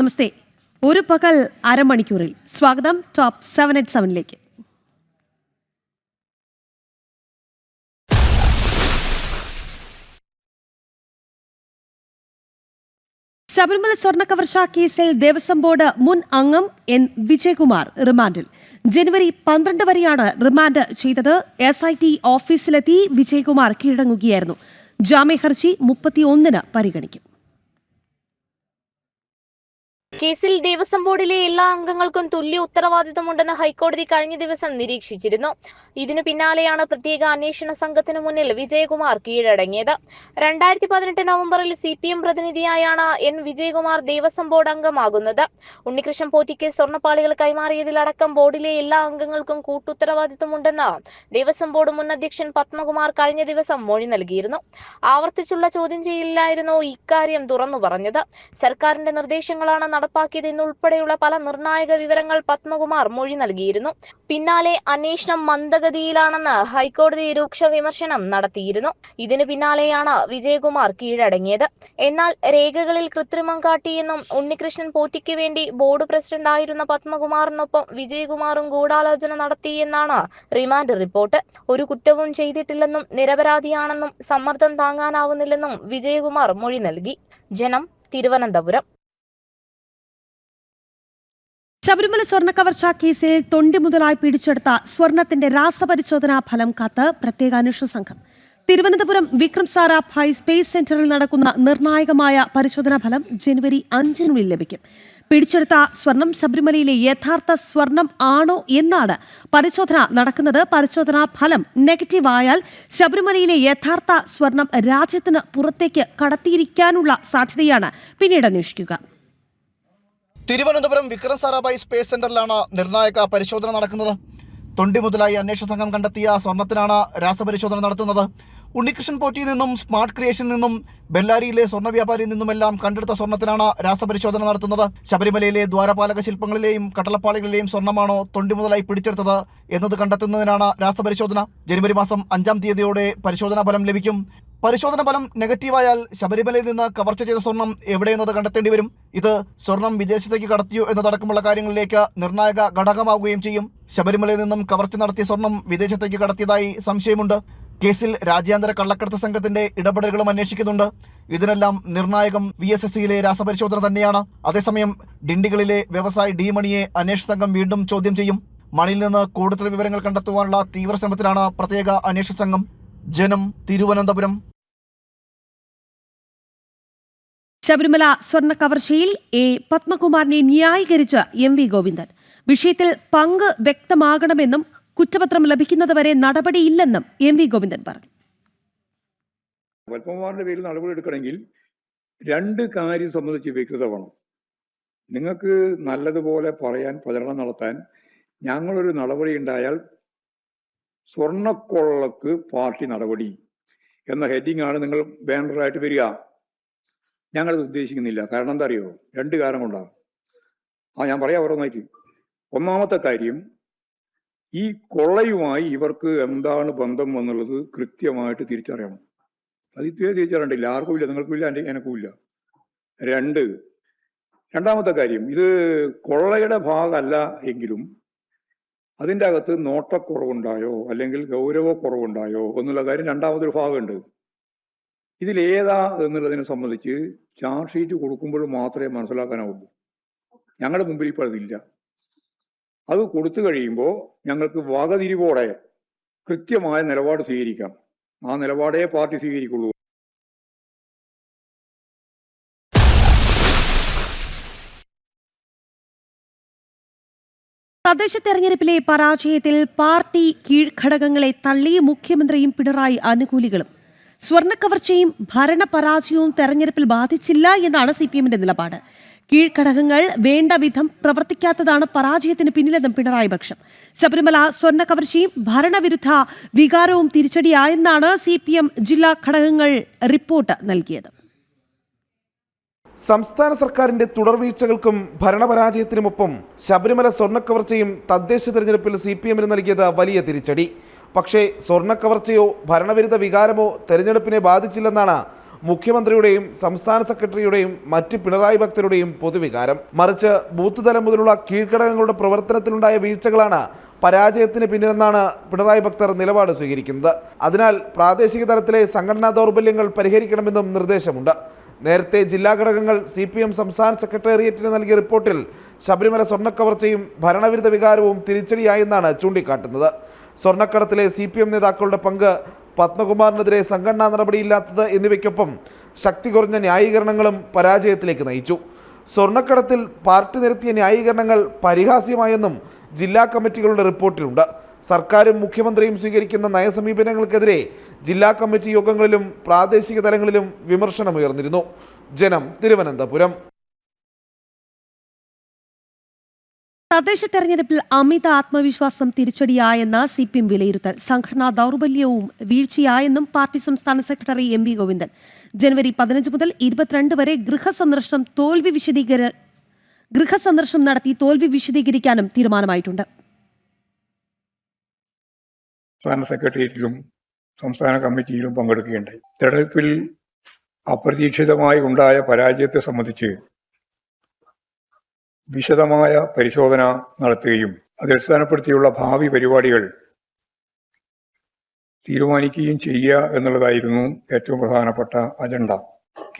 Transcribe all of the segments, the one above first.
നമസ്തേ. ഒരു പകൽ അരമണിക്കൂറിൽ സ്വാഗതം ടോപ്പ് സെവൻ എറ്റ് സെവനിലേക്ക്. ശബരിമല സ്വർണ കവർച്ച കേസിൽ ദേവസ്വം ബോർഡ് മുൻ അംഗം എൻ. വിജയകുമാർ റിമാൻഡിൽ. ജനുവരി പന്ത്രണ്ട് വരെയാണ് റിമാൻഡ് ചെയ്തത്. എസ് ഐ ടി ഓഫീസിലെത്തി വിജയകുമാർ കീഴടങ്ങുകയായിരുന്നു. ജാമ്യ ഹർജി മുപ്പത്തിയൊന്നിന് പരിഗണിക്കും. കേസിൽ ദേവസ്വം ബോർഡിലെ എല്ലാ അംഗങ്ങൾക്കും തുല്യ ഉത്തരവാദിത്തമുണ്ടെന്ന് ഹൈക്കോടതി കഴിഞ്ഞ ദിവസം നിരീക്ഷിച്ചിരുന്നു. ഇതിനു പിന്നാലെയാണ് പ്രത്യേക അന്വേഷണ സംഘത്തിന് മുന്നിൽ വിജയകുമാർ കീഴടങ്ങിയത്. രണ്ടായിരത്തി പതിനെട്ട് നവംബറിൽ സി പി എം പ്രതിനിധിയായാണ് എൻ വിജയകുമാർ ദേവസ്വം ബോർഡ് അംഗമാകുന്നത്. ഉണ്ണികൃഷ്ണൻ പോറ്റിക്ക് സ്വർണപ്പാളികൾ കൈമാറിയതിലടക്കം ബോർഡിലെ എല്ലാ അംഗങ്ങൾക്കും കൂട്ടുത്തരവാദിത്തമുണ്ടെന്ന് ദേവസ്വം ബോർഡ് മുൻ അധ്യക്ഷൻ പത്മകുമാർ കഴിഞ്ഞ ദിവസം മൊഴി നൽകിയിരുന്നു. ആവർത്തിച്ചുള്ള ചോദ്യം ചെയ്യലിലായിരുന്നു ഇക്കാര്യം തുറന്നു പറഞ്ഞത്. സർക്കാരിന്റെ നിർദ്ദേശങ്ങളാണ് നടപ്പാക്കിയത് എന്നുൾപ്പെടെയുള്ള പല നിർണായക വിവരങ്ങൾ പത്മകുമാർ മൊഴി നൽകിയിരുന്നു. പിന്നാലെ അന്വേഷണം മന്ദഗതിയിലാണെന്ന് ഹൈക്കോടതി രൂക്ഷ വിമർശനം നടത്തിയിരുന്നു. ഇതിനു പിന്നാലെയാണ് വിജയകുമാർ കീഴടങ്ങിയത്. എന്നാൽ രേഖകളിൽ കൃത്രിമം കാട്ടിയെന്നും ഉണ്ണികൃഷ്ണൻ പോറ്റിക്ക് വേണ്ടി ബോർഡ് പ്രസിഡന്റ് ആയിരുന്ന പത്മകുമാറിനൊപ്പം വിജയകുമാറും ഗൂഢാലോചന നടത്തിയെന്നാണ് റിമാൻഡ് റിപ്പോർട്ട്. ഒരു കുറ്റവും ചെയ്തിട്ടില്ലെന്നും നിരപരാധിയാണെന്നും സമ്മർദ്ദം താങ്ങാനാവുന്നില്ലെന്നും വിജയകുമാർ മൊഴി നൽകി. ജനം തിരുവനന്തപുരം. ശബരിമല സ്വർണ കവർച്ചാ കേസിൽ തൊണ്ടി മുതലായി പിടിച്ചെടുത്ത സ്വർണത്തിന്റെ രാസപരിശോധനാ ഫലം കാത്ത് പ്രത്യേക അന്വേഷണ സംഘം. തിരുവനന്തപുരം വിക്രം സാരാഭായ് സ്പേസ് സെന്ററിൽ നടക്കുന്ന നിർണായകമായ പരിശോധനാ ഫലം ജനുവരി അഞ്ചിനുള്ളിൽ ലഭിക്കും. പിടിച്ചെടുത്ത സ്വർണം ശബരിമലയിലെ യഥാർത്ഥ സ്വർണം ആണോ എന്നാണ് പരിശോധന നടക്കുന്നത്. പരിശോധനാ ഫലം നെഗറ്റീവ് ആയാൽ ശബരിമലയിലെ യഥാർത്ഥ സ്വർണം രാജ്യത്തിന് പുറത്തേക്ക് കടത്തിയിരിക്കാനുള്ള സാധ്യതയാണ്. പിന്നീട് അന്വേഷിക്കുക. തിരുവനന്തപുരം വിക്രം സാരാഭായ് സ്പേസ് സെന്ററിലാണ് നിർണായക പരിശോധന നടക്കുന്നത്. തൊണ്ടി മുതലായി അന്വേഷണ സംഘം കണ്ടെത്തിയ സ്വർണത്തിനാണ് രാസപരിശോധന നടത്തുന്നത്. ഉണ്ണികൃഷ്ണൻ പോറ്റിയിൽ നിന്നും സ്മാർട്ട് ക്രിയേഷനിൽ നിന്നും ബെല്ലാരിയിലെ സ്വർണ വ്യാപാരിയിൽ നിന്നുമെല്ലാം കണ്ടെടുത്ത സ്വർണത്തിനാണ് രാസപരിശോധന നടത്തുന്നത്. ശബരിമലയിലെ ദ്വാരപാലക ശില്പങ്ങളിലെയും കട്ടളപ്പാളികളിലെയും സ്വർണമാണോ തൊണ്ടി മുതലായി പിടിച്ചെടുത്തത് എന്നത് കണ്ടെത്തുന്നതിനാണ് രാസപരിശോധന. ജനുവരി മാസം അഞ്ചാം തീയതിയോടെ പരിശോധനാ ഫലം ലഭിക്കും. പരിശോധന ഫലം നെഗറ്റീവായാൽ ശബരിമലയിൽ നിന്ന് കവർച്ച ചെയ്ത സ്വർണം എവിടെയെന്നത് കണ്ടെത്തേണ്ടി വരും? ഇത് സ്വർണം വിദേശത്തേക്ക് കടത്തിയോ എന്നതടക്കമുള്ള കാര്യങ്ങളിലേക്ക് നിർണായക ഘടകമാവുകയും ചെയ്യും. ശബരിമലയിൽ നിന്നും കവർച്ച നടത്തിയ സ്വർണം വിദേശത്തേക്ക് കടത്തിയതായി സംശയമുണ്ട്. കേസിൽ രാജ്യാന്തര കള്ളക്കടത്ത് സംഘത്തിന്റെ ഇടപെടലുകളും അന്വേഷിക്കുന്നുണ്ട്. ഇതിനെല്ലാം നിർണായകം വി എസ് എസ് സിയിലെ രാസപരിശോധന തന്നെയാണ്. അതേസമയം ഡിണ്ടികളിലെ വ്യവസായി ഡി മണിയെ അന്വേഷണ സംഘം വീണ്ടും ചോദ്യം ചെയ്യും. മണിയിൽ നിന്ന് കൂടുതൽ വിവരങ്ങൾ കണ്ടെത്തുവാനുള്ള തീവ്ര ശ്രമത്തിലാണ് പ്രത്യേക അന്വേഷണ സംഘം. ജനം തിരുവനന്തപുരം. ശബരിമല സ്വർണ കവർച്ചയിൽ എ പത്മകുമാറിനെ ന്യായീകരിച്ച് എം വി ഗോവിന്ദൻ. വിഷയത്തിൽ പങ്ക് വ്യക്തമാകണമെന്നും കുറ്റപത്രം ലഭിക്കുന്നതുവരെ നടപടിയില്ലെന്നും എം വി ഗോവിന്ദൻ പറഞ്ഞു. പത്മകുമാറിന്റെ പേരിൽ നടപടി എടുക്കണമെങ്കിൽ രണ്ട് കാര്യം സംബന്ധിച്ച് വ്യക്തത വേണം. നിങ്ങൾക്ക് നല്ലതുപോലെ പറയാൻ പ്രചരണം നടത്താൻ ഞങ്ങളൊരു നടപടി ഉണ്ടായാൽ സ്വർണക്കൊള്ളക്ക് പാർട്ടി നടപടി എന്ന ഹെഡിങ് ആണ് നിങ്ങൾ ബാനറായിട്ട് വരിക. ഞങ്ങളത് ഉദ്ദേശിക്കുന്നില്ല. കാരണം എന്താ അറിയോ രണ്ട് കാരണം കൊണ്ടാണ് ആ ഞാൻ പറയാം ഓരോന്നായിട്ട്. ഒന്നാമത്തെ കാര്യം ഈ കൊള്ളയുമായി ഇവർക്ക് എന്താണ് ബന്ധം എന്നുള്ളത് കൃത്യമായിട്ട് തിരിച്ചറിയണം. അത് ഇത്രയും തിരിച്ചറിയണ്ടില്ല ആർക്കും ഇല്ല നിങ്ങൾക്കും ഇല്ല എന്റെ എനക്കും ഇല്ല. രണ്ട് രണ്ടാമത്തെ കാര്യം ഇത് കൊള്ളയുടെ ഭാഗമല്ല എങ്കിലും അതിന്റെ അകത്ത് നോട്ടക്കുറവുണ്ടായോ? അല്ലെങ്കിൽ ഗൗരവക്കുറവുണ്ടായോ? എന്നുള്ള കാര്യം രണ്ടാമതൊരു ഭാഗമുണ്ട്. ഇതിലേതാ എന്നുള്ളതിനെ സംബന്ധിച്ച് ചാർജ് ഷീറ്റ് കൊടുക്കുമ്പോൾ മാത്രമേ മനസ്സിലാക്കാനാവുള്ളൂ. ഞങ്ങളുടെ മുമ്പിൽ ഇപ്പോൾ അതില്ല. അത് കൊടുത്തു കഴിയുമ്പോൾ ഞങ്ങൾക്ക് വകതിരിവോടെ കൃത്യമായ നിലപാട് സ്വീകരിക്കാം. ആ നിലപാടേ പാർട്ടി സ്വീകരിക്കുള്ളൂ. തദ്ദേശ തെരഞ്ഞെടുപ്പിലെ പരാജയത്തിൽ പാർട്ടി കീഴ്ഘടകങ്ങളെ തള്ളിയ മുഖ്യമന്ത്രിയും പിണറായി അനുകൂലികളും സ്വർണക്കവർച്ചയും ഭരണപരാജയവും തെരഞ്ഞെടുപ്പിൽ ബാധിച്ചില്ല എന്നാണ് സി പി എമ്മിന്റെ നിലപാട്. കീഴ്ഘടകങ്ങൾ വേണ്ട വിധം പ്രവർത്തിക്കാത്തതാണ് പരാജയത്തിന് പിന്നിലെന്നും പിണറായി പക്ഷം. ശബരിമല സ്വർണക്കവർച്ചയും ഭരണവിരുദ്ധ വികാരവും തിരിച്ചടിയായെന്നാണ് സി പി എം ജില്ലാ ഘടകങ്ങൾ റിപ്പോർട്ട് നൽകിയത്. സംസ്ഥാന സർക്കാരിന്റെ തുടർവീഴ്ചകൾക്കും ഭരണപരാജയത്തിനുമൊപ്പം ശബരിമല സ്വർണക്കവർച്ചയും തദ്ദേശ തെരഞ്ഞെടുപ്പിൽ സി പി എമ്മിന് നൽകിയത് വലിയ തിരിച്ചടി. പക്ഷേ സ്വർണക്കവർച്ചയോ ഭരണവിരുദ്ധ വികാരമോ തെരഞ്ഞെടുപ്പിനെ ബാധിച്ചില്ലെന്നാണ് മുഖ്യമന്ത്രിയുടെയും സംസ്ഥാന സെക്രട്ടറിയുടെയും മറ്റ് പിണറായി ഭക്തരുടെയും പൊതുവികാരം. മറിച്ച് ബൂത്ത് തലം മുതലുള്ള കീഴ്ഘടകങ്ങളുടെ പ്രവർത്തനത്തിലുണ്ടായ വീഴ്ചകളാണ് പരാജയത്തിന് പിന്നിലെന്നാണ് പിണറായി ഭക്തർ നിലപാട് സ്വീകരിക്കുന്നത്. അതിനാൽ പ്രാദേശിക തലത്തിലെ സംഘടനാ ദൗർബല്യങ്ങൾ പരിഹരിക്കണമെന്നും നിർദ്ദേശമുണ്ട്. നേരത്തെ ജില്ലാ ഘടകങ്ങൾ സി പി എം സംസ്ഥാന സെക്രട്ടേറിയറ്റിന് നൽകിയ റിപ്പോർട്ടിൽ ശബരിമല സ്വർണക്കവർച്ചയും ഭരണവിരുദ്ധ വികാരവും തിരിച്ചടിയായെന്നാണ് ചൂണ്ടിക്കാട്ടുന്നത്. സ്വർണക്കടത്തിലെ സി പി എം നേതാക്കളുടെ പങ്ക് പത്മകുമാറിനെതിരെ സംഘടനാ നടപടിയില്ലാത്തത് എന്നിവയ്ക്കൊപ്പം ശക്തി കുറഞ്ഞ ന്യായീകരണങ്ങളും പരാജയത്തിലേക്ക് നയിച്ചു. സ്വർണക്കടത്തിൽ പാർട്ടി നിരത്തിയ ന്യായീകരണങ്ങൾ പരിഹാസ്യമായെന്നും ജില്ലാ കമ്മിറ്റികളുടെ റിപ്പോർട്ടിലുണ്ട്. സർക്കാരും മുഖ്യമന്ത്രിയും സ്വീകരിക്കുന്ന നയസമീപനങ്ങൾക്കെതിരെ ജില്ലാ കമ്മിറ്റി യോഗങ്ങളിലും പ്രാദേശിക തലങ്ങളിലും വിമർശനമുയർന്നിരുന്നു ജനം തിരുവനന്തപുരം. തദ്ദേശ തെരഞ്ഞെടുപ്പിൽ അമിത ആത്മവിശ്വാസം തിരിച്ചടിയായെന്ന് സി പി എം വിലയിരുത്തൽ. സംഘടനാ ദൗർബല്യവും വീഴ്ചയായെന്നും പാർട്ടി സംസ്ഥാന സെക്രട്ടറി എം വി ഗോവിന്ദൻ. ജനുവരി പതിനഞ്ച് മുതൽ ഇരുപത്തിരണ്ട് വരെ ഗൃഹസന്ദർശനം തോൽവി വിശദീകര ഗൃഹസന്ദർശനം നടത്തി തോൽവി വിശദീകരിക്കാനും തീരുമാനമായിട്ടുണ്ട്. സംസ്ഥാന സെക്രട്ടേറിയറ്റിലും സംസ്ഥാന കമ്മിറ്റിയിലും പങ്കെടുക്കുകയുണ്ടായി. തെരഞ്ഞെടുപ്പിൽ അപ്രതീക്ഷിതമായി ഉണ്ടായ പരാജയത്തെ സംബന്ധിച്ച് വിശദമായ പരിശോധന നടത്തുകയും അത് ഭാവി പരിപാടികൾ തീരുമാനിക്കുകയും ചെയ്യുക എന്നുള്ളതായിരുന്നു ഏറ്റവും പ്രധാനപ്പെട്ട അജണ്ട.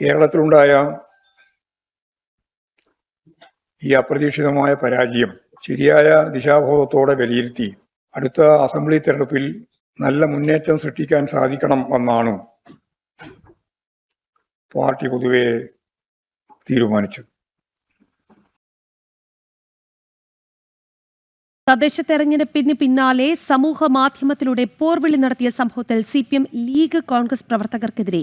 കേരളത്തിലുണ്ടായ ഈ അപ്രതീക്ഷിതമായ പരാജയം ശരിയായ ദിശാബോധത്തോടെ വിലയിരുത്തി അടുത്ത അസംബ്ലി തെരഞ്ഞെടുപ്പിൽ നല്ല മുന്നേറ്റം സൃഷ്ടിക്കാൻ സാധിക്കണം എന്നാണ് പാർട്ടി പൊതുവെ തീരുമാനിച്ചത്. തദ്ദേശ തെരഞ്ഞെടുപ്പിന് പിന്നാലെ സമൂഹ മാധ്യമത്തിലൂടെ പോർവിളി നടത്തിയ സംഭവത്തിൽ C P M league Congress പ്രവർത്തകർക്കെതിരെ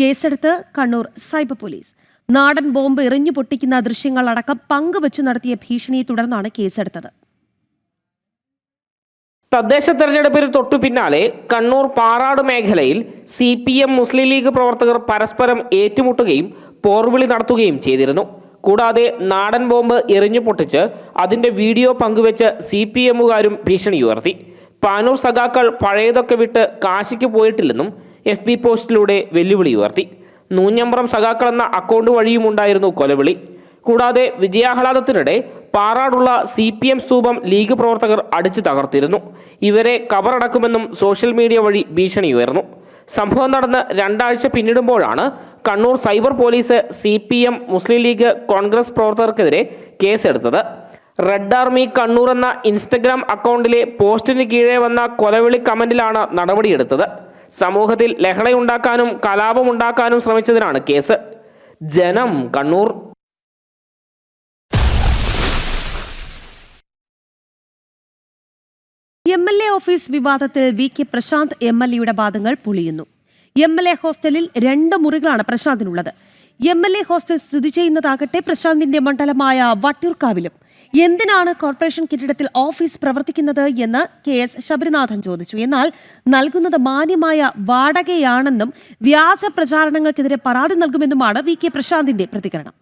കേസെടുത്ത് കണ്ണൂർ സൈബർ പോലീസ്. നാടൻ ബോംബ് എറിഞ്ഞു പൊട്ടിക്കുന്ന ദൃശ്യങ്ങളടക്കം പങ്കുവച്ചു നടത്തിയ ഭീഷണിയെ തുടർന്നാണ് കേസെടുത്തത്. തദ്ദേശ തെരഞ്ഞെടുപ്പിന് തൊട്ടു പിന്നാലെ കണ്ണൂർ പാറാട് മേഖലയിൽ C P M Muslim league പ്രവർത്തകർ പരസ്പരം ഏറ്റുമുട്ടുകയും പോർവിളി നടത്തുകയും ചെയ്തിരുന്നു. കൂടാതെ നാടൻ ബോംബ് എറിഞ്ഞു പൊട്ടിച്ച് അതിന്റെ വീഡിയോ പങ്കുവെച്ച് സി പി എമ്മുകാരും ഭീഷണി ഉയർത്തി. പാനൂർ സഖാക്കൾ പഴയതൊക്കെ വിട്ട് കാശിക്ക് പോയിട്ടില്ലെന്നും എഫ് ബി പോസ്റ്റിലൂടെ വെല്ലുവിളി ഉയർത്തി. നൂഞ്ഞമ്പ്രം സഖാക്കൾ എന്ന അക്കൗണ്ട് വഴിയുമുണ്ടായിരുന്നു കൊലവിളി. കൂടാതെ വിജയാഹ്ലാദത്തിനിടെ പാറാടുള്ള സി പി എം സ്തൂപം ലീഗ് പ്രവർത്തകർ അടിച്ചു തകർത്തിരുന്നു. ഇവരെ കബറടക്കുമെന്നും സോഷ്യൽ മീഡിയ വഴി ഭീഷണി ഉയർന്നു. സംഭവം നടന്ന് രണ്ടാഴ്ച പിന്നിടുമ്പോഴാണ് Kannur cyber police C P M Muslim league Congress പ്രവർത്തകർക്കെതിരെ കേസെടുത്തത്. റെഡ് ആർമി കണ്ണൂർ എന്ന ഇൻസ്റ്റഗ്രാം അക്കൗണ്ടിലെ പോസ്റ്റിന് കീഴെ വന്ന കൊലവിളി കമന്റിലാണ് നടപടിയെടുത്തത്. സമൂഹത്തിൽ ലഹളയുണ്ടാക്കാനും കലാപമുണ്ടാക്കാനും ശ്രമിച്ചതിനാണ് കേസ്. ജനം Kannur M L A office വിവാദത്തിൽ V K Prashanth M L എയുടെ വാദങ്ങൾ പൊളിയുന്നു. എം എൽ എ ഹോസ്റ്റലിൽ രണ്ട് മുറികളാണ് പ്രശാന്തിനുള്ളത്. എം എൽ എ ഹോസ്റ്റൽ സ്ഥിതി ചെയ്യുന്നതാകട്ടെ പ്രശാന്തിന്റെ മണ്ഡലമായ വട്ടിയൂർക്കാവിലും. എന്തിനാണ് കോർപ്പറേഷൻ കെട്ടിടത്തിൽ ഓഫീസ് പ്രവർത്തിക്കുന്നത് എന്ന് കെ എസ് ശബരിനാഥൻ ചോദിച്ചു. എന്നാൽ നൽകുന്നത് മാന്യമായ വാടകയാണെന്നും വ്യാജ പ്രചാരണങ്ങൾക്കെതിരെ പരാതി നൽകുമെന്നുമാണ് വി കെ പ്രശാന്തിന്റെ പ്രതികരണം.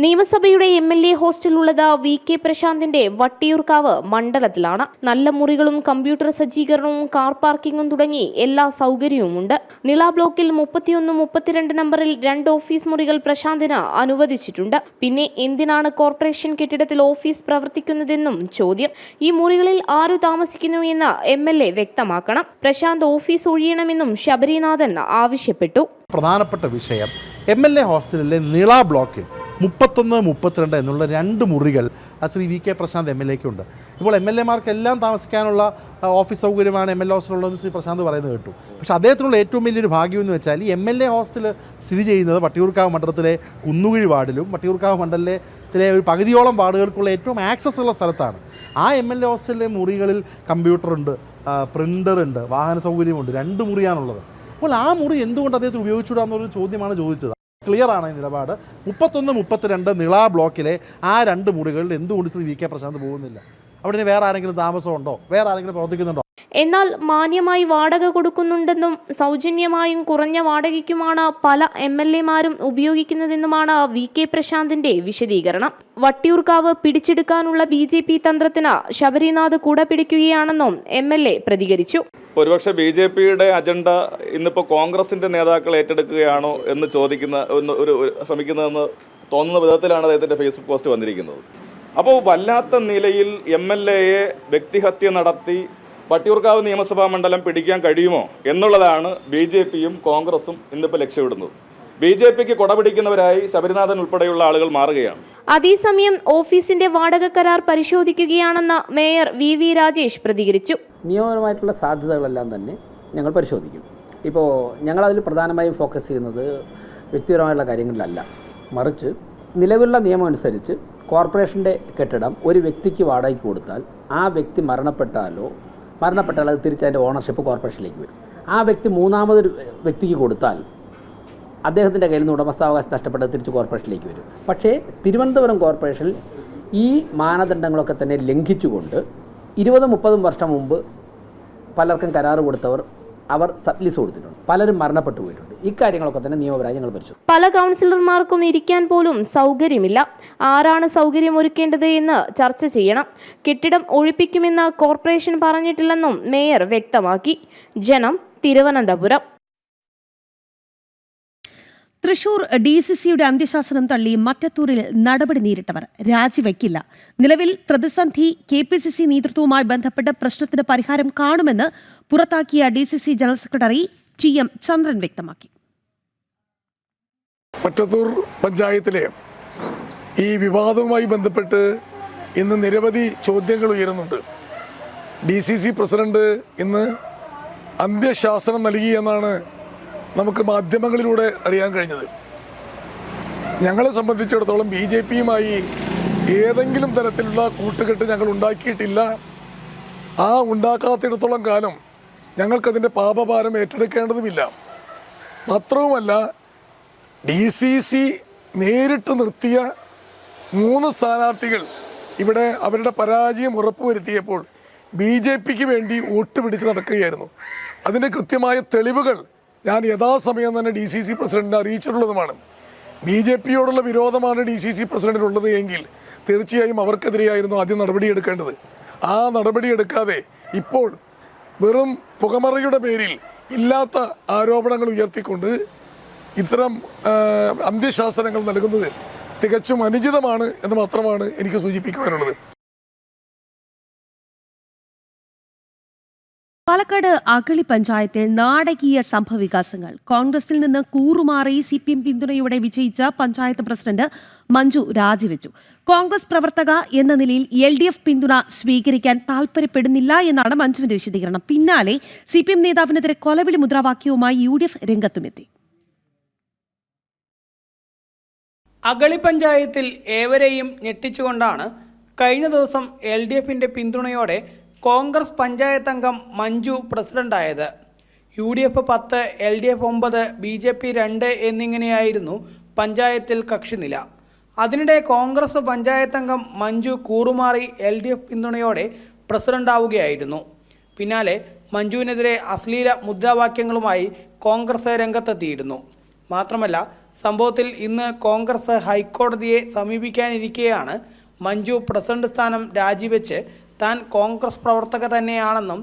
നിയമസഭയുടെ എം എൽ എ ഹോസ്റ്റലുള്ളത് വി കെ പ്രശാന്തിന്റെ വട്ടിയൂർക്കാവ് മണ്ഡലത്തിലാണ്. നല്ല മുറികളും കമ്പ്യൂട്ടർ സജ്ജീകരണവും കാർ പാർക്കിംഗും തുടങ്ങി എല്ലാ സൗകര്യവുമുണ്ട്. നിള ബ്ലോക്കിൽ മുപ്പത്തിയൊന്ന് മുപ്പത്തിരണ്ട് നമ്പറിൽ രണ്ട് ഓഫീസ് മുറികൾ പ്രശാന്തിന് അനുവദിച്ചിട്ടുണ്ട്. പിന്നെ എന്തിനാണ് കോർപ്പറേഷൻ കെട്ടിടത്തിൽ ഓഫീസ് പ്രവർത്തിക്കുന്നതെന്നും ചോദ്യം. ഈ മുറികളിൽ ആരു താമസിക്കുന്നു എന്ന് എം എൽ എ വ്യക്തമാക്കണം. പ്രശാന്ത് ഓഫീസ് ഒഴിയണമെന്നും ശബരിനാഥൻ ആവശ്യപ്പെട്ടു. പ്രധാനപ്പെട്ട വിഷയം എം എൽ എ ഹോസ്റ്റലിലെ നിള ബ്ലോക്കിൽ മുപ്പത്തൊന്ന് മുപ്പത്തിരണ്ട് എന്നുള്ള രണ്ട് മുറികൾ Sri V K Prashanth M L എക്കുണ്ട് ഇപ്പോൾ എം എൽ എമാർക്ക് എല്ലാം താമസിക്കാനുള്ള ഓഫീസ് സൗകര്യമാണ് എം എൽ എ ഹോസ്റ്റലുള്ളതെന്ന് ശ്രീ പ്രശാന്ത് പറയുന്നത് കേട്ടു. പക്ഷേ അദ്ദേഹത്തിനുള്ള ഏറ്റവും വലിയൊരു ഭാഗ്യം എന്ന് വെച്ചാൽ ഈ എം എൽ എ ഹോസ്റ്റൽ സ്ഥിതി ചെയ്യുന്നത് വട്ടിയൂർക്കാവ് മണ്ഡലത്തിലെ കുന്നുകുഴി വാർഡിലും വട്ടിയൂർക്കാവ് മണ്ഡലത്തിലെ ഒരു പകുതിയോളം വാർഡുകൾക്കുള്ള ഏറ്റവും ആക്സസ് ഉള്ള സ്ഥലത്താണ്. ആ എം എൽ എ ഹോസ്റ്റലിലെ മുറികളിൽ കമ്പ്യൂട്ടറുണ്ട് പ്രിന്ററുണ്ട് വാഹന സൗകര്യമുണ്ട് രണ്ട് മുറിയാണുള്ളത്. അപ്പോൾ ആ മുറി എന്തുകൊണ്ട് അദ്ദേഹത്തിന് ഉപയോഗിച്ചുകൂടാന്നൊരു ചോദ്യമാണ് ചോദിച്ചത്. ക്ലിയർ ആണ് ഈ നിലപാട്. മുപ്പത്തൊന്ന് മുപ്പത്തിരണ്ട് നിള ബ്ലോക്കിലെ ആ രണ്ട് മുറികളിൽ എന്തുകൊണ്ട് ശ്രീ വി കെ പ്രശാന്ത് പോകുന്നില്ല? അവിടെ വേറെ ആരെങ്കിലും താമസമുണ്ടോ? വേറെ ആരെങ്കിലും പ്രവർത്തിക്കുന്നുണ്ടോ? എന്നാൽ മാന്യമായി വാടക കൊടുക്കുന്നുണ്ടെന്നും സൗജന്യമായും കുറഞ്ഞ വാടകയ്ക്കുമാണ് പല എം എൽ എമാരും ഉപയോഗിക്കുന്നതെന്നുമാണ് വി കെ പ്രശാന്തിന്റെ വിശദീകരണം. വട്ടിയൂർക്കാവ് പിടിച്ചെടുക്കാനുള്ള ബി ജെ പി തന്ത്രത്തിന് ശബരിനാഥ് കൂട പിടിക്കുകയാണെന്നും എം എൽ എ പ്രതികരിച്ചു. ഒരുപക്ഷെ ബി ജെ പിയുടെ അജണ്ട ഇന്നിപ്പോൾ കോൺഗ്രസിന്റെ നേതാക്കൾ ഏറ്റെടുക്കുകയാണോ എന്ന് ചോദിക്കുന്ന ഒരു ശ്രമിക്കുന്നതെന്ന് തോന്നുന്ന വിധത്തിലാണ് അദ്ദേഹത്തിന്റെ ഫേസ്ബുക്ക് പോസ്റ്റ് വന്നിരിക്കുന്നത്. അപ്പോൾ വല്ലാത്ത നിലയിൽ എം എൽ എയെ വ്യക്തിഹത്യ നടത്തി വട്ടിയൂർക്കാവ് നിയമസഭാ മണ്ഡലം പിടിക്കാൻ കഴിയുമോ എന്നുള്ളതാണ് ബി ജെ പിയും കോൺഗ്രസും ഇന്നിപ്പോൾ ലക്ഷ്യമിടുന്നത്. ബി ജെ പിക്ക് കൊടപിടിക്കുന്നവരായി ശബരിനാഥൻ ഉൾപ്പെടെയുള്ള ആളുകൾ മാറുകയാണ്. അതേസമയം ഓഫീസിന്റെ വാടക കരാർ പരിശോധിക്കുകയാണെന്ന് മേയർ വി വി രാജേഷ് പ്രതികരിച്ചു. നിയമപരമായിട്ടുള്ള സാധ്യതകളെല്ലാം തന്നെ ഞങ്ങൾ പരിശോധിക്കും. ഇപ്പോൾ ഞങ്ങളതിൽ പ്രധാനമായും ഫോക്കസ് ചെയ്യുന്നത് വ്യക്തിപരമായുള്ള കാര്യങ്ങളിലല്ല. മറിച്ച് നിലവിലുള്ള നിയമം അനുസരിച്ച് കോർപ്പറേഷന്റെ കെട്ടിടം ഒരു വ്യക്തിക്ക് വാടകയ്ക്ക് കൊടുത്താൽ ആ വ്യക്തി മരണപ്പെട്ടാലോ മരണപ്പെട്ടാൽ അത് തിരിച്ച് അതിന്റെ ഓണർഷിപ്പ് കോർപ്പറേഷനിലേക്ക് വരും. ആ വ്യക്തി മൂന്നാമതൊരു വ്യക്തിക്ക് കൊടുത്താൽ അദ്ദേഹത്തിന്റെ കയ്യിൽ നിന്ന് ഉടമസ്ഥാവകാശം നഷ്ടപ്പെട്ടത് തിരിച്ച് കോർപ്പറേഷനിലേക്ക് വരും. പക്ഷേ തിരുവനന്തപുരം കോർപ്പറേഷനിൽ ഈ മാനദണ്ഡങ്ങളൊക്കെ തന്നെ ലംഘിച്ചുകൊണ്ട് ഇരുപതും മുപ്പതും വർഷം മുമ്പ് പലർക്കും കരാറ് കൊടുത്തവർ അവർ സബ്ലിസ് കൊടുത്തിട്ടുണ്ട്. പലരും മരണപ്പെട്ടു പോയിട്ടുണ്ട്. ഇക്കാര്യങ്ങളൊക്കെ തന്നെ നിയമപരാജ് ഞങ്ങൾ പരിശോധിക്കും പല കൗൺസിലർമാർക്കും ഇരിക്കാൻ പോലും സൗകര്യമില്ല. ആരാണ് സൗകര്യം ഒരുക്കേണ്ടത് എന്ന് ചർച്ച ചെയ്യണം. കെട്ടിടം ഒഴിപ്പിക്കുമെന്ന് കോർപ്പറേഷൻ പറഞ്ഞിട്ടില്ലെന്നും മേയർ വ്യക്തമാക്കി. ജനം തിരുവനന്തപുരം. തൃശൂർ ഡി സി സിയുടെ അന്ത്യശാസനം തള്ളി മറ്റത്തൂരിൽ നടപടി നേരിട്ടവർ രാജിവെക്കില്ല. നിലവിൽ പ്രതിസന്ധി കെ പി സി സി നേതൃത്വവുമായി ബന്ധപ്പെട്ട് പ്രശ്നത്തിന് പരിഹാരം കാണുമെന്ന് പുറത്താക്കിയ D C C general secretary T M Chandran വ്യക്തമാക്കി. മറ്റത്തൂർ പഞ്ചായത്തിലെ ഈ വിവാദവുമായി ബന്ധപ്പെട്ട് ഇന്ന് നിരവധി ചോദ്യങ്ങൾ ഉയരുന്നുണ്ട്. ഡി സി സി പ്രസിഡന്റ് ഇന്ന് അന്ത്യശാസനം നൽകി എന്നാണ് നമുക്ക് മാധ്യമങ്ങളിലൂടെ അറിയാൻ കഴിഞ്ഞത്. ഞങ്ങളെ സംബന്ധിച്ചിടത്തോളം ബി ജെ പിയുമായി ഏതെങ്കിലും തരത്തിലുള്ള കൂട്ടുകെട്ട് ഞങ്ങൾ ഉണ്ടാക്കിയിട്ടില്ല. ആ ഉണ്ടാക്കാത്തിടത്തോളം കാലം ഞങ്ങൾക്കതിന്റെ പാപഭാരം ഏറ്റെടുക്കേണ്ടതുമില്ല. മാത്രവുമല്ല ഡി സി സി നേരിട്ട് നിർത്തിയ മൂന്ന് സ്ഥാനാർത്ഥികൾ ഇവിടെ അവരുടെ പരാജയം ഉറപ്പുവരുത്തിയപ്പോൾ ബി ജെ പിക്ക് വേണ്ടി വോട്ട് പിടിച്ച് നടക്കുകയായിരുന്നു. അതിന്റെ കൃത്യമായ തെളിവുകൾ ഞാൻ യഥാസമയം തന്നെ ഡി സി സി പ്രസിഡന്റിനെ അറിയിച്ചിട്ടുള്ളതുമാണ്. ബി ജെ പിയോടുള്ള വിരോധമാണ് ഡി സി സി പ്രസിഡന്റിനുള്ളത് എങ്കിൽ തീർച്ചയായും അവർക്കെതിരെയായിരുന്നു ആദ്യം നടപടിയെടുക്കേണ്ടത്. ആ നടപടിയെടുക്കാതെ ഇപ്പോൾ വെറും പുകമറയുടെ പേരിൽ ഇല്ലാത്ത ആരോപണങ്ങൾ ഉയർത്തിക്കൊണ്ട് ഇത്തരം അന്ത്യശാസനങ്ങൾ നൽകുന്നത് തികച്ചും അനുചിതമാണ് എന്ന് മാത്രമാണ് എനിക്ക് സൂചിപ്പിക്കുവാനുള്ളത്. പാലക്കാട് അഗളി പഞ്ചായത്തിൽ നാടകീയ സംഭവവികാസങ്ങൾ. കോൺഗ്രസിൽ നിന്ന് കൂറുമാറി സി പി എം പിന്തുണയോടെ വിജയിച്ച പഞ്ചായത്ത് പ്രസിഡന്റ് മഞ്ജു രാജിവെച്ചു. കോൺഗ്രസ് പ്രവർത്തക എന്ന നിലയിൽ എൽ ഡി എഫ് പിന്തുണ സ്വീകരിക്കാൻ താൽപര്യപ്പെടുന്നില്ല എന്നാണ് മഞ്ജുവിന്റെ വിശദീകരണം. പിന്നാലെ സി പി എം നേതാവിനെതിരെ കൊലവിളി മുദ്രാവാക്യവുമായി യു ഡി എഫ് രംഗത്തുമെത്തി. അഗളി പഞ്ചായത്തിൽ ഏവരെയും ഞെട്ടിച്ചുകൊണ്ടാണ് കഴിഞ്ഞ ദിവസം എൽ ഡി എഫിന്റെ പിന്തുണയോടെ കോൺഗ്രസ് പഞ്ചായത്ത് അംഗം മഞ്ജു പ്രസിഡന്റായത്. യു ഡി എഫ് പത്ത് എൽ ഡി എഫ് ഒമ്പത് ബി ജെ പി രണ്ട് എന്നിങ്ങനെയായിരുന്നു പഞ്ചായത്തിൽ കക്ഷിനില അതിനിടെ കോൺഗ്രസ് പഞ്ചായത്ത് അംഗം മഞ്ജു കൂറുമാറി എൽ ഡി എഫ് പിന്തുണയോടെ പ്രസിഡന്റാവുകയായിരുന്നു. പിന്നാലെ മഞ്ജുവിനെതിരെ അശ്ലീല മുദ്രാവാക്യങ്ങളുമായി കോൺഗ്രസ് രംഗത്തെത്തിയിരുന്നു. മാത്രമല്ല സംഭവത്തിൽ ഇന്ന് കോൺഗ്രസ് ഹൈക്കോടതിയെ സമീപിക്കാനിരിക്കെയാണ് മഞ്ജു പ്രസിഡന്റ് സ്ഥാനം രാജിവെച്ച് താൻ കോൺഗ്രസ് പ്രവർത്തക തന്നെയാണെന്നും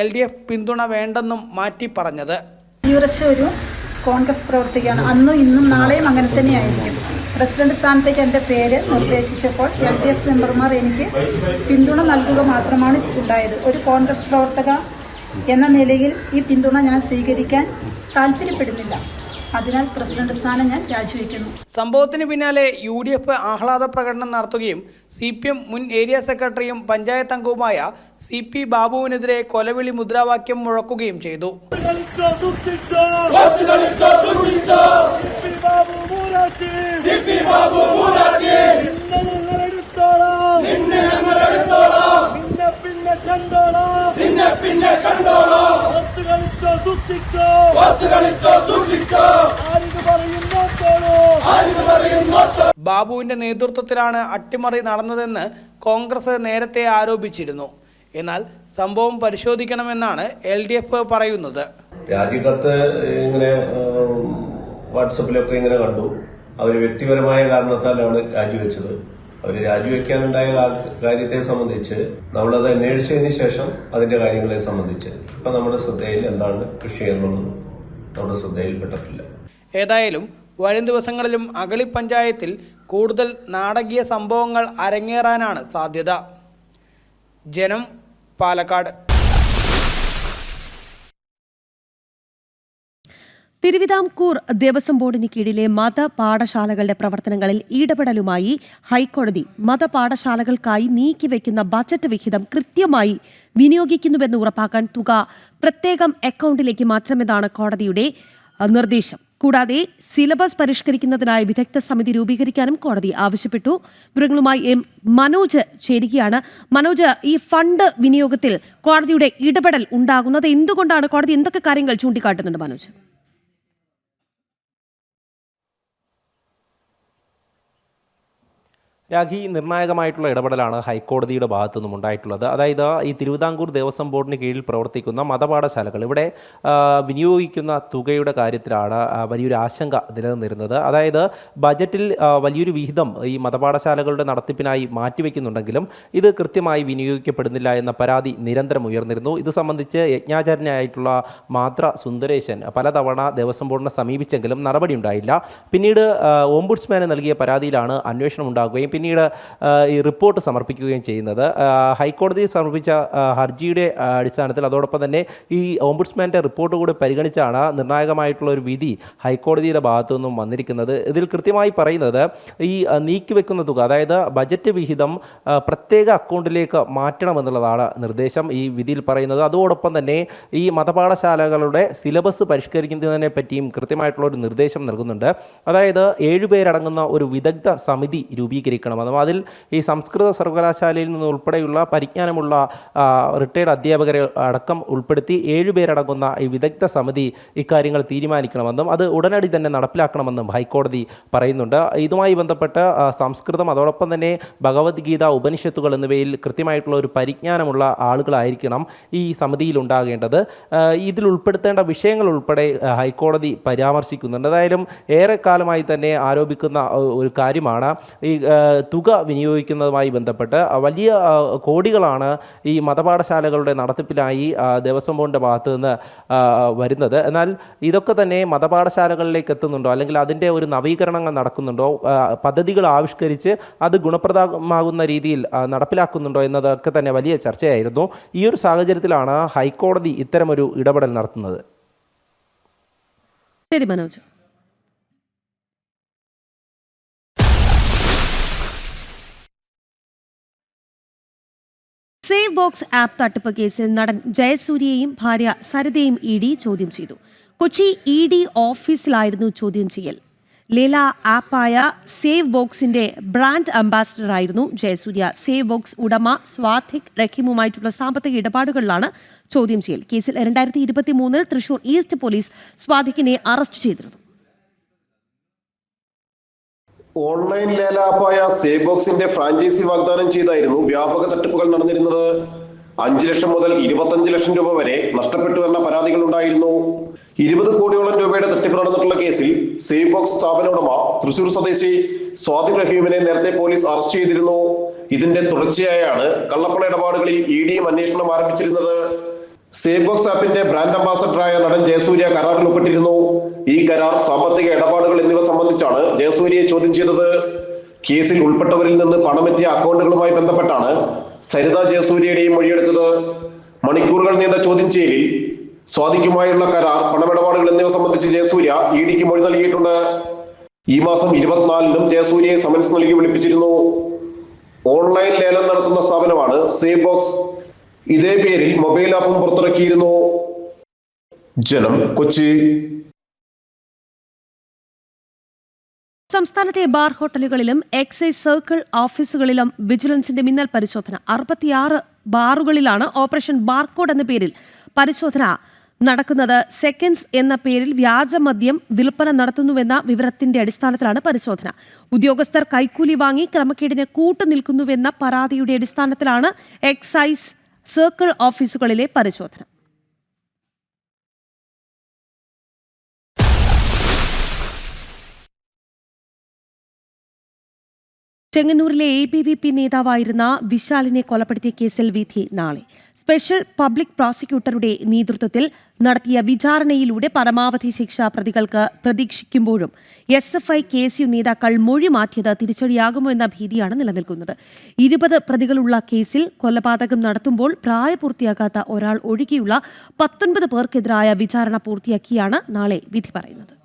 എൽ ഡി എഫ് പിന്തുണ വേണ്ടെന്നും മാറ്റി പറഞ്ഞത്. ഒരു കോൺഗ്രസ് പ്രവർത്തിക്കുകയാണ് അന്നും ഇന്നും നാളെയും അങ്ങനെ തന്നെയായിരിക്കും. പ്രസിഡന്റ് സ്ഥാനത്തേക്ക് എന്റെ പേര് നിർദ്ദേശിച്ചപ്പോൾ എൽ ഡി എഫ് മെമ്പർമാർ എനിക്ക് പിന്തുണ നൽകുക മാത്രമാണ് ഉണ്ടായത്. ഒരു കോൺഗ്രസ് പ്രവർത്തക എന്ന നിലയിൽ ഈ പിന്തുണ ഞാൻ സ്വീകരിക്കാൻ താല്പര്യപ്പെടുന്നില്ല. അതിനാൽ പ്രസിഡന്റ് സ്ഥാനം ഞാൻ രാജിവെക്കുന്നു. സംഭവത്തിന് പിന്നാലെ യു ഡി എഫ് ആഹ്ലാദ പ്രകടനം നടത്തുകയും സി പി എം മുൻ ഏരിയ സെക്രട്ടറിയും പഞ്ചായത്ത് അംഗവുമായ സി പി ബാബുവിനെതിരെ കൊലവിളി മുദ്രാവാക്യം മുഴക്കുകയും ചെയ്തു. ബാബുവിന്റെ നേതൃത്വത്തിലാണ് അട്ടിമറി നടന്നതെന്ന് കോൺഗ്രസ് നേരത്തെ ആരോപിച്ചിരുന്നു. എന്നാൽ സംഭവം പരിശോധിക്കണമെന്നാണ് എൽ ഡി എഫ് പറയുന്നത്. രാജിക്കത്ത് ഇങ്ങനെ വാട്സപ്പിലൊക്കെ ഇങ്ങനെ കണ്ടു. അവർ വ്യക്തിപരമായ കാരണത്താലാണ് രാജിവെച്ചത്. അവർ രാജിവെക്കാനുണ്ടായ കാര്യത്തെ സംബന്ധിച്ച് നമ്മളത് അന്വേഷിച്ചതിന് ശേഷം അതിന്റെ കാര്യങ്ങളെ സംബന്ധിച്ച്. ഇപ്പൊ നമ്മുടെ ശ്രദ്ധയിൽ എന്താണ് കൃഷി എന്നുള്ളത് നമ്മുടെ ശ്രദ്ധയിൽപ്പെട്ടിട്ടില്ല ഏതായാലും വരും ദിവസങ്ങളിലും അഗളി പഞ്ചായത്തിൽ കൂടുതൽ നാടകീയ സംഭവങ്ങൾ അരങ്ങേറാനാണ് സാധ്യത. ജനം പാലക്കാട്. തിരുവിതാംകൂർ ദേവസ്വം ബോർഡിന് കീഴിലെ മതപാഠശാലകളുടെ പ്രവർത്തനങ്ങളിൽ ഇടപെടലുമായി ഹൈക്കോടതി മതപാഠശാലകൾക്കായി നീക്കിവെക്കുന്ന ബജറ്റ് വിഹിതം കൃത്യമായി വിനിയോഗിക്കുന്നുവെന്ന് ഉറപ്പാക്കാൻ തുക പ്രത്യേകം അക്കൗണ്ടിലേക്ക് മാറ്റണമെന്നാണ് കോടതിയുടെ നിർദ്ദേശം. കൂടാതെ സിലബസ് പരിഷ്കരിക്കുന്നതിനായി വിദഗ്ധ സമിതി രൂപീകരിക്കാനും കോടതി ആവശ്യപ്പെട്ടു. വിവരങ്ങളുമായി എം മനോജ് ചേരുകയാണ്. മനോജ് ഈ ഫണ്ട് വിനിയോഗത്തിൽ കോടതിയുടെ ഇടപെടൽ ഉണ്ടാകുന്നത് എന്തുകൊണ്ടാണ്? കോടതി എന്തൊക്കെ കാര്യങ്ങൾ ചൂണ്ടിക്കാട്ടുന്നുണ്ട് മനോജ്? രാഖി നിർണായകമായിട്ടുള്ള ഇടപെടലാണ് ഹൈക്കോടതിയുടെ ഭാഗത്തു നിന്നും ഉണ്ടായിട്ടുള്ളത്. അതായത് ഈ തിരുവിതാംകൂർ ദേവസ്വം ബോർഡിന് കീഴിൽ പ്രവർത്തിക്കുന്ന മതപാഠശാലകൾ. ഇവിടെ വിനിയോഗിക്കുന്ന തുകയുടെ കാര്യത്തിലാണ് വലിയൊരു ആശങ്ക നിലനിന്നിരുന്നത്. അതായത് ബജറ്റിൽ വലിയൊരു വിഹിതം ഈ മതപാഠശാലകളുടെ നടത്തിപ്പിനായി മാറ്റിവെക്കുന്നുണ്ടെങ്കിലും ഇത് കൃത്യമായി വിനിയോഗിക്കപ്പെടുന്നില്ല എന്ന പരാതി നിരന്തരം ഉയർന്നിരുന്നു. ഇത് സംബന്ധിച്ച് യജ്ഞാചാര്യനായിട്ടുള്ള മാത്ര സുന്ദരേശൻ പലതവണ ദേവസ്വം ബോർഡിനെ സമീപിച്ചെങ്കിലും നടപടി ഉണ്ടായില്ല പിന്നീട് ഓംബുഡ്സ്മാന് നൽകിയ പരാതിയിലാണ് അന്വേഷണം ഉണ്ടാകുകയും പിന്നീട് ഈ റിപ്പോർട്ട് സമർപ്പിക്കുകയും ചെയ്യുന്നത്. ഹൈക്കോടതി സമർപ്പിച്ച ഹർജിയുടെ അടിസ്ഥാനത്തിൽ അതോടൊപ്പം തന്നെ ഈ ഓംബുഡ്സ്മാന്റെ റിപ്പോർട്ട് കൂടി പരിഗണിച്ചാണ് നിർണായകമായിട്ടുള്ള ഒരു വിധി ഹൈക്കോടതിയുടെ ഭാഗത്തു നിന്നും വന്നിരിക്കുന്നത്. ഇതിൽ കൃത്യമായി പറയുന്നത് ഈ നീക്കി നീക്കിവെക്കുന്ന തുക അതായത് ബജറ്റ് വിഹിതം പ്രത്യേക അക്കൗണ്ടിലേക്ക് മാറ്റണമെന്നുള്ളതാണ് നിർദ്ദേശം ഈ വിധിയിൽ പറയുന്നത്. അതോടൊപ്പം തന്നെ ഈ മതപാഠശാലകളുടെ സിലബസ് പരിഷ്കരിക്കുന്നതിനെ പറ്റിയും കൃത്യമായിട്ടുള്ള ഒരു നിർദ്ദേശം നൽകുന്നുണ്ട്. അതായത് ഏഴുപേരടങ്ങുന്ന ഒരു വിദഗ്ധ സമിതി രൂപീകരിക്കണം. അതും അതിൽ ഈ സംസ്കൃത സർവകലാശാലയിൽ നിന്ന് ഉൾപ്പെടെയുള്ള പരിജ്ഞാനമുള്ള റിട്ടയർഡ് അധ്യാപകരെ അടക്കം ഉൾപ്പെടുത്തി ഏഴുപേരടങ്ങുന്ന ഈ വിദഗ്ധ സമിതി ഇക്കാര്യങ്ങൾ തീരുമാനിക്കണമെന്നും അത് ഉടനടി തന്നെ നടപ്പിലാക്കണമെന്നും ഹൈക്കോടതി പറയുന്നുണ്ട്. ഇതുമായി ബന്ധപ്പെട്ട് സംസ്കൃതം അതോടൊപ്പം തന്നെ ഭഗവത്ഗീത ഉപനിഷത്തുകൾ എന്നിവയിൽ കൃത്യമായിട്ടുള്ള ഒരു പരിജ്ഞാനമുള്ള ആളുകളായിരിക്കണം ഈ സമിതിയിൽ ഉണ്ടാകേണ്ടത് ഇതിൽ ഉൾപ്പെടുത്തേണ്ട വിഷയങ്ങൾ ഉൾപ്പെടെ ഹൈക്കോടതി പരാമർശിക്കുന്നുണ്ട്. ഏതായാലും ഏറെക്കാലമായി തന്നെ ആരോപിക്കുന്ന ഒരു കാര്യമാണ്. ഈ തുക വിനിയോഗിക്കുന്നതുമായി ബന്ധപ്പെട്ട് വലിയ കോടികളാണ് ഈ മതപാഠശാലകളുടെ നടത്തിപ്പിനായി ദേവസ്വം ബോർഡിന്റെ ഭാഗത്ത് നിന്ന് വരുന്നത്. എന്നാൽ ഇതൊക്കെ തന്നെ മതപാഠശാലകളിലേക്ക് എത്തുന്നുണ്ടോ? അല്ലെങ്കിൽ അതിന്റെ ഒരു നവീകരണങ്ങൾ നടക്കുന്നുണ്ടോ? പദ്ധതികൾ ആവിഷ്കരിച്ച് അത് ഗുണപ്രദമാകുന്ന രീതിയിൽ നടപ്പിലാക്കുന്നുണ്ടോ എന്നതൊക്കെ തന്നെ വലിയ ചർച്ചയായിരുന്നു. ഈ ഒരു സാഹചര്യത്തിലാണ് ഹൈക്കോടതി ഇത്തരമൊരു ഇടപെടൽ നടത്തുന്നത്. ശരി മനോജ്. ബോക്സ് ആപ്പ് തട്ടിപ്പ് കേസിൽ നടൻ ജയസൂര്യയും ഭാര്യ സരിതയും ഇ ഡി ചോദ്യം ചെയ്തു. കൊച്ചി ഇ ഡി ഓഫീസിലായിരുന്നു ചോദ്യം ചെയ്യൽ. ലേല ആപ്പായ സേവ് ബോക്സിന്റെ ബ്രാൻഡ് അംബാസിഡറായിരുന്നു ജയസൂര്യ. സേവ് ബോക്സ് ഉടമ സ്വാധിക് റഹീമുമായിട്ടുള്ള സാമ്പത്തിക ഇടപാടുകളിലാണ് ചോദ്യം ചെയ്യൽ. കേസിൽ രണ്ടായിരത്തി ഇരുപത്തി മൂന്നിൽ തൃശൂർ ഈസ്റ്റ് പോലീസ് സ്വാധിക്കിനെ അറസ്റ്റ് ചെയ്തിരുന്നു. ഓൺലൈൻ ലേലാപ്പായ ബോക്സിന്റെ ഫ്രാഞ്ചൈസി വാഗ്ദാനം ചെയ്തായിരുന്നു വ്യാപക തട്ടിപ്പുകൾ നടന്നിരുന്നത്. അഞ്ചു ലക്ഷം മുതൽ ഇരുപത്തഞ്ച് ലക്ഷം രൂപ വരെ നഷ്ടപ്പെട്ടു എന്ന പരാതികൾ ഉണ്ടായിരുന്നു. ഇരുപത് കോടിയോളം രൂപയുടെ തട്ടിപ്പ് നടന്നിട്ടുള്ള കേസിൽ സേഫ് ബോക്സ് സ്ഥാപന ഉടമ തൃശൂർ സ്വദേശി സ്വാതി റഹീമിനെ നേരത്തെ പോലീസ് അറസ്റ്റ് ചെയ്തിരുന്നു. ഇതിന്റെ തുടർച്ചയായാണ് കള്ളപ്പണ ഇടപാടുകളിൽ ഇ ഡിയും അന്വേഷണം ആരംഭിച്ചിരുന്നത്. ബോക്സ് ആപ്പിന്റെ ബ്രാൻഡ് അംബാസഡറായ നടൻ ജയസൂര്യ കരാറിൽ ഒപ്പിട്ടിരുന്നു. ഈ കരാർ സാമ്പത്തിക ഇടപാടുകൾ എന്നിവ സംബന്ധിച്ചാണ് ജയസൂര്യയെ ചോദ്യം ചെയ്തത്. കേസിൽ ഉൾപ്പെട്ടവരിൽ നിന്ന് പണമെത്തിയ അക്കൗണ്ടുകളുമായി ബന്ധപ്പെട്ടാണ് സരിത ജയസൂര്യയുടെയും മൊഴിയെടുത്തത്. മണിക്കൂറുകൾ നീണ്ട ചോദ്യം ചെയ്യലിൽ സ്വാതിക്കുമായുള്ള കരാർ പണമിടപാടുകൾ എന്നിവ സംബന്ധിച്ച് ജയസൂര്യ ഇ ഡിക്ക് മൊഴി നൽകിയിട്ടുണ്ട്. ഈ മാസം ഇരുപത്തിനാലിനും ജയസൂര്യയെ സമൻസ് നൽകി വിളിപ്പിച്ചിരുന്നു. ഓൺലൈൻ ലേലം നടത്തുന്ന സ്ഥാപനമാണ് സേവ് ബോക്സ് ഇതേ പേരിൽ മൊബൈൽ ആപ്പും പുറത്തിറക്കിയിരുന്നു. ജനം കൊച്ചി. സംസ്ഥാനത്തെ ബാർ ഹോട്ടലുകളിലും എക്സൈസ് സർക്കിൾ ഓഫീസുകളിലും വിജിലൻസിന്റെ മിന്നൽ പരിശോധന. അറുപത്തിയാറ് ബാറുകളിലാണ് ഓപ്പറേഷൻ ബാർകോഡ് എന്ന പേരിൽ പരിശോധന നടക്കുന്നത്. സെക്കൻഡ്സ് എന്ന പേരിൽ വ്യാജമദ്യം വിൽപ്പന നടത്തുന്നുവെന്ന വിവരത്തിന്റെ അടിസ്ഥാനത്തിലാണ് പരിശോധന. ഉദ്യോഗസ്ഥർ കൈക്കൂലി വാങ്ങി ക്രമക്കേടിനെ കൂട്ടുനിൽക്കുന്നുവെന്ന പരാതിയുടെ അടിസ്ഥാനത്തിലാണ് എക്സൈസ് സർക്കിൾ ഓഫീസുകളിലെ പരിശോധന. ചെങ്ങന്നൂരിലെ എ ബി വി പി നേതാവായിരുന്ന വിശാലിനെ കൊലപ്പെടുത്തിയ കേസിൽ വിധി നാളെ. സ്പെഷ്യൽ പബ്ലിക് പ്രോസിക്യൂട്ടറുടെ നേതൃത്വത്തിൽ നടത്തിയ വിചാരണയിലൂടെ പരമാവധി ശിക്ഷ പ്രതികൾക്ക് പ്രതീക്ഷിക്കുമ്പോഴും S F I K S U നേതാക്കൾ മൊഴി മാറ്റിയത് തിരിച്ചടിയാകുമോ എന്ന ഭീതിയാണ് നിലനിൽക്കുന്നത്. ഇരുപത് പ്രതികളുള്ള കേസിൽ കൊലപാതകം നടത്തുമ്പോൾ പ്രായപൂർത്തിയാകാത്ത ഒരാൾ ഒഴികെയുള്ള പത്തൊൻപത് പേർക്കെതിരായ വിചാരണ പൂർത്തിയാക്കിയാണ് നാളെ വിധി പറയുന്നത്.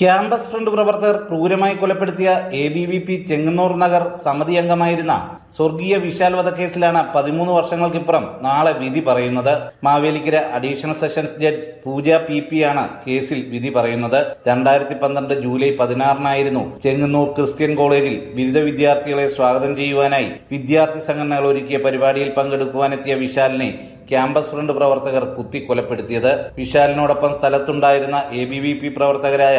ക്യാമ്പസ് ഫ്രണ്ട് പ്രവർത്തകർ ക്രൂരമായി കൊലപ്പെടുത്തിയ A B V P Chengannur Nagar സമിതി അംഗമായിരുന്ന സ്വർഗീയ വിശാൽ വധക്കേസിലാണ് പതിമൂന്ന് വർഷങ്ങൾക്കിപ്പുറം നാളെ വിധി പറയുന്നത്. Mavelikkara additional sessions judge Pooja P P ആണ് കേസിൽ വിധി പറയുന്നത്. രണ്ടായിരത്തി പന്ത്രണ്ട് ജൂലൈ പതിനാറിനായിരുന്നു ചെങ്ങന്നൂർ ക്രിസ്ത്യൻ കോളേജിൽ ബിരുദ വിദ്യാർത്ഥികളെ സ്വാഗതം ചെയ്യുവാനായി വിദ്യാർത്ഥി സംഘടനകൾ ഒരുക്കിയ പരിപാടിയിൽ പങ്കെടുക്കുവാനെത്തിയ വിശാലിനെ ക്യാമ്പസ് ഫ്രണ്ട് പ്രവർത്തകർ കുത്തിക്കൊലപ്പെടുത്തിയത്. വിശാലിനോടൊപ്പം സ്ഥലത്തുണ്ടായിരുന്ന എ ബി വി പി പ്രവർത്തകരായ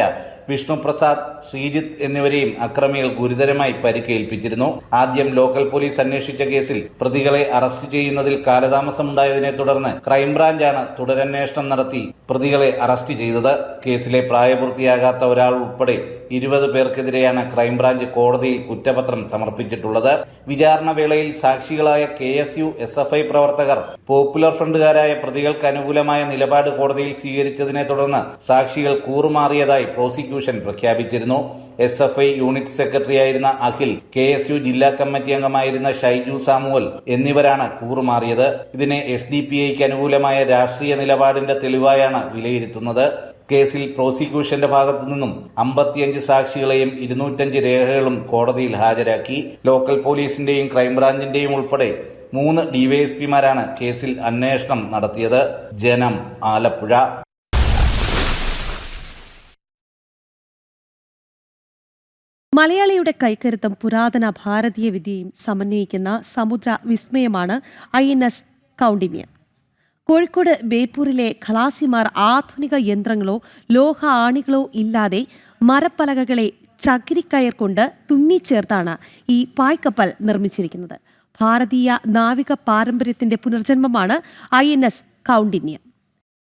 വിഷ്ണുപ്രസാദ് ശ്രീജിത്ത് എന്നിവരെയും അക്രമികൾ ഗുരുതരമായി പരിക്കേൽപ്പിച്ചിരുന്നു. ആദ്യം ലോക്കൽ പോലീസ് അന്വേഷിച്ച കേസിൽ പ്രതികളെ അറസ്റ്റ് ചെയ്യുന്നതിൽ കാലതാമസമുണ്ടായതിനെ തുടർന്ന് ക്രൈംബ്രാഞ്ചാണ് തുടരന്വേഷണം നടത്തി പ്രതികളെ അറസ്റ്റ് ചെയ്തത്. കേസിലെ പ്രായപൂർത്തിയാകാത്ത ഒരാൾ ഉൾപ്പെടെ ഇരുപത് പേർക്കെതിരെയാണ് ക്രൈംബ്രാഞ്ച് കോടതിയിൽ കുറ്റപത്രം സമർപ്പിച്ചിട്ടുള്ളത്. വിചാരണ വേളയിൽ സാക്ഷികളായ K S U S F I പ്രവർത്തകർ പോപ്പുലർ ഫ്രണ്ടുകാരായ പ്രതികൾക്ക് അനുകൂലമായ നിലപാട് കോടതിയിൽ സ്വീകരിച്ചതിനെ തുടർന്ന് സാക്ഷികൾ കൂറുമാറിയതായി പ്രോസിക്യൂഷൻ പ്രഖ്യാപിച്ചിരുന്നു. എസ് എഫ് ഐ യൂണിറ്റ് സെക്രട്ടറിയായിരുന്ന അഖിൽ കെ എസ് യു ജില്ലാ കമ്മിറ്റി അംഗമായിരുന്ന ഷൈജു സാമുവൽ എന്നിവരാണ് കൂറുമാറിയത്. ഇതിനെ എസ് ഡി പി ഐക്ക് അനുകൂലമായ രാഷ്ട്രീയ നിലപാടിന്റെ തെളിവായാണ് വിലയിരുത്തുന്നത്. കേസിൽ പ്രോസിക്യൂഷന്റെ ഭാഗത്തു നിന്നും അമ്പത്തിയഞ്ച് സാക്ഷികളെയും ഇരുന്നൂറ്റഞ്ച് രേഖകളും കോടതിയിൽ ഹാജരാക്കി. ലോക്കൽ പോലീസിന്റെയും ക്രൈംബ്രാഞ്ചിന്റെയും ഉൾപ്പെടെ മൂന്ന് ഡിവൈഎസ്പിമാരാണ് കേസിൽ അന്വേഷണം നടത്തിയത്. ജനം ആലപ്പുഴ. മലയാളിയുടെ കൈക്കരുത്തും പുരാതന ഭാരതീയ വിദ്യയും സമന്വയിക്കുന്ന സമുദ്ര വിസ്മയമാണ് ഐ എൻ എസ് കോഴിക്കോട് ബേപ്പൂരിലെ ഖലാസിമാർ ആധുനിക യന്ത്രങ്ങളോ ലോഹ ആണികളോ ഇല്ലാതെ മരപ്പലകകളെ ചകിരിക്കയർ കൊണ്ട് തുന്നിച്ചേർത്താണ് ഈ പായ്ക്കപ്പൽ നിർമ്മിച്ചിരിക്കുന്നത്. ഭാരതീയ നാവിക പാരമ്പര്യത്തിന്റെ പുനർജന്മമാണ് I N S Kaundinya.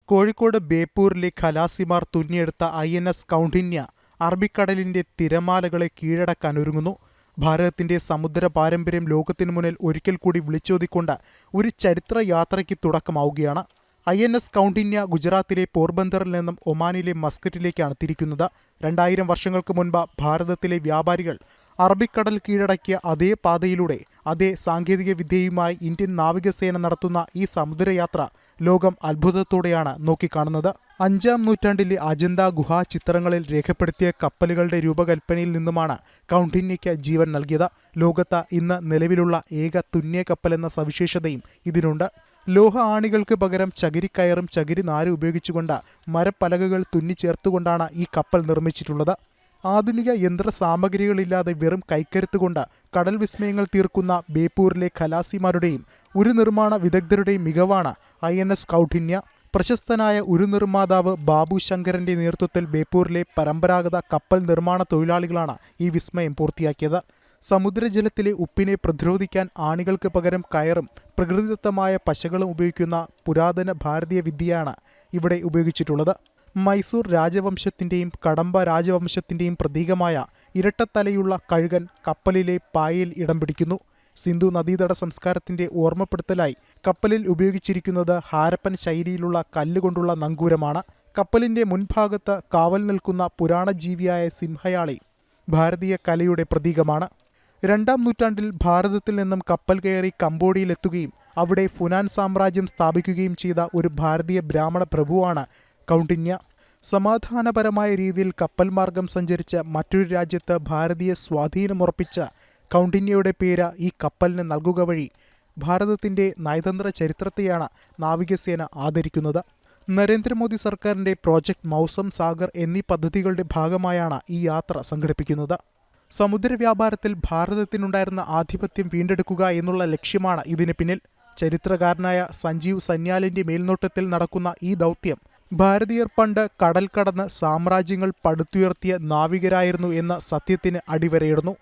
Kozhikode ബേപ്പൂരിലെ ഖലാസിമാർ തുന്നിയെടുത്ത ഐ എൻ എസ് കൗണ്ടിന്യ അറബിക്കടലിന്റെ തിരമാലകളെ കീഴടക്കാൻ ഒരുങ്ങുന്നു. ഭാരതത്തിന്റെ സമുദ്ര പാരമ്പര്യം ലോകത്തിനു മുന്നിൽ ഒരിക്കൽ കൂടി വിളിച്ചോതിക്കൊണ്ട് ഒരു ചരിത്രയാത്രയ്ക്ക് തുടക്കമാവുകയാണ്. ഐ എൻ എസ് കൗണ്ടിന്യ ഗുജറാത്തിലെ പോർബന്ദറിൽ നിന്നും ഒമാനിലെ മസ്കറ്റിലേക്കാണ് തിരിക്കുന്നത്. രണ്ടായിരം വർഷങ്ങൾക്ക് മുൻപ് ഭാരതത്തിലെ വ്യാപാരികൾ അറബിക്കടൽ കീഴടക്കിയ അതേ പാതയിലൂടെ അതേ സാങ്കേതിക വിദ്യയുമായി ഇന്ത്യൻ നാവികസേന നടത്തുന്ന ഈ സമുദ്രയാത്ര ലോകം അത്ഭുതത്തോടെയാണ് നോക്കിക്കാണുന്നത്. അഞ്ചാം നൂറ്റാണ്ടിലെ അജന്ത ഗുഹാ ചിത്രങ്ങളിൽ രേഖപ്പെടുത്തിയ കപ്പലുകളുടെ രൂപകൽപ്പനയിൽ നിന്നുമാണ് കൗണ്ടിന്യയ്ക്ക് ജീവൻ നൽകിയത്. ലോകത്ത് ഇന്ന് നിലവിലുള്ള ഏക തുന്യ കപ്പൽ എന്ന സവിശേഷതയും ഇതിനുണ്ട്. ലോഹ ആണികൾക്ക് പകരം ചകിരിക്കയറും ചകിരി നാരും ഉപയോഗിച്ചുകൊണ്ട് മരപ്പലകകൾ തുന്നിച്ചേർത്തുകൊണ്ടാണ് ഈ കപ്പൽ നിർമ്മിച്ചിട്ടുള്ളത്. ആധുനിക യന്ത്ര സാമഗ്രികളില്ലാതെ വെറും കൈക്കരുത്തുകൊണ്ട് കടൽ വിസ്മയങ്ങൾ തീർക്കുന്ന ബേപ്പൂരിലെ ഖലാസിമാരുടെയും ഒരു നിർമ്മാണ വിദഗ്ധരുടെയും മികവാണ് ഐ എൻ എസ് കൗഠിന്യ പ്രശസ്തനായ ഒരു നിർമ്മാതാവ് ബാബു ശങ്കരന്റെ നേതൃത്വത്തിൽ ബേപ്പൂരിലെ പരമ്പരാഗത കപ്പൽ നിർമ്മാണ തൊഴിലാളികളാണ് ഈ വിസ്മയം പൂർത്തിയാക്കിയത്. സമുദ്രജലത്തിലെ ഉപ്പിനെ പ്രതിരോധിക്കാൻ ആണികൾക്ക് പകരം കയറും പ്രകൃതിദത്തമായ പശകളും ഉപയോഗിക്കുന്ന പുരാതന ഭാരതീയ വിദ്യയാണ് ഇവിടെ ഉപയോഗിച്ചിട്ടുള്ളത്. മൈസൂർ രാജവംശത്തിന്റെയും കടമ്പ രാജവംശത്തിന്റെയും പ്രതീകമായ ഇരട്ടത്തലയുള്ള കഴുകൻ കപ്പലിലെ പായയിൽ ഇടം പിടിക്കുന്നു. സിന്ധു നദീതട സംസ്കാരത്തിന്റെ ഓർമ്മപ്പെടുത്തലായി കപ്പലിൽ ഉപയോഗിച്ചിരിക്കുന്നത് ഹാരപ്പൻ ശൈലിയിലുള്ള കല്ലുകൊണ്ടുള്ള നങ്കൂരമാണ്. കപ്പലിന്റെ മുൻഭാഗത്ത് കാവൽ നിൽക്കുന്ന പുരാണജീവിയായ സിംഹയാളി ഭാരതീയ കലയുടെ പ്രതീകമാണ്. രണ്ടാം നൂറ്റാണ്ടിൽ ഭാരതത്തിൽ നിന്നും കപ്പൽ കയറി കംബോഡിയയിലെത്തുകയും അവിടെ ഫുനാൻ സാമ്രാജ്യം സ്ഥാപിക്കുകയും ചെയ്ത ഒരു ഭാരതീയ ബ്രാഹ്മണ പ്രഭുവാണ് കൗണ്ടിന്യ സമാധാനപരമായ രീതിയിൽ കപ്പൽ മാർഗം സഞ്ചരിച്ച മറ്റൊരു രാജ്യത്ത് ഭാരതീയ സ്വാധീനമുറപ്പിച്ച കൗണ്ടിന്യയുടെ പേര് ഈ കപ്പലിന് നൽകുക വഴി ഭാരതത്തിന്റെ നയതന്ത്ര ചരിത്രത്തെയാണ് നാവികസേന ആദരിക്കുന്നത്. നരേന്ദ്രമോദി സർക്കാരിന്റെ പ്രോജക്റ്റ് മൗസം സാഗർ എന്നീ പദ്ധതികളുടെ ഭാഗമായാണ് ഈ യാത്ര സംഘടിപ്പിക്കുന്നത്. സമുദ്ര വ്യാപാരത്തിൽ ഭാരതത്തിനുണ്ടായിരുന്ന ആധിപത്യം വീണ്ടെടുക്കുക എന്നുള്ള ലക്ഷ്യമാണ് ഇതിന് പിന്നിൽ. ചരിത്രകാരനായ സഞ്ജീവ് സന്യാലിന്റെ മേൽനോട്ടത്തിൽ നടക്കുന്ന ഈ ദൗത്യം ഭാരതീയർ പണ്ട് കടൽ കടന്ന് സാമ്രാജ്യങ്ങൾ പടുത്തുയർത്തിയ നാവികരായിരുന്നു എന്ന സത്യത്തിന് അടിവരയിടുന്നു.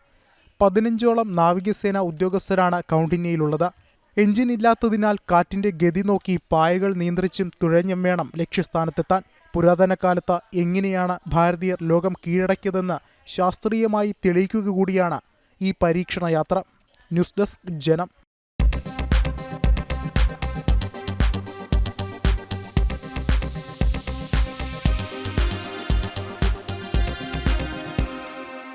പതിനഞ്ചോളം നാവികസേന ഉദ്യോഗസ്ഥരാണ് കൗണ്ടിന്യയിലുള്ളത്. എഞ്ചിൻ ഇല്ലാത്തതിനാൽ കാറ്റിന്റെ ഗതി നോക്കി പായകൾ നിയന്ത്രിച്ചും തുഴഞ്ഞും വേണം ലക്ഷ്യസ്ഥാനത്തെത്താൻ. പുരാതന കാലത്ത് എങ്ങനെയാണ് ഭാരതീയർ ലോകം കീഴടക്കിയതെന്ന് ശാസ്ത്രീയമായി തെളിയിക്കുക കൂടിയാണ് ഈ പരീക്ഷണ യാത്ര ന്യൂസ് ഡെസ്ക് ജനം.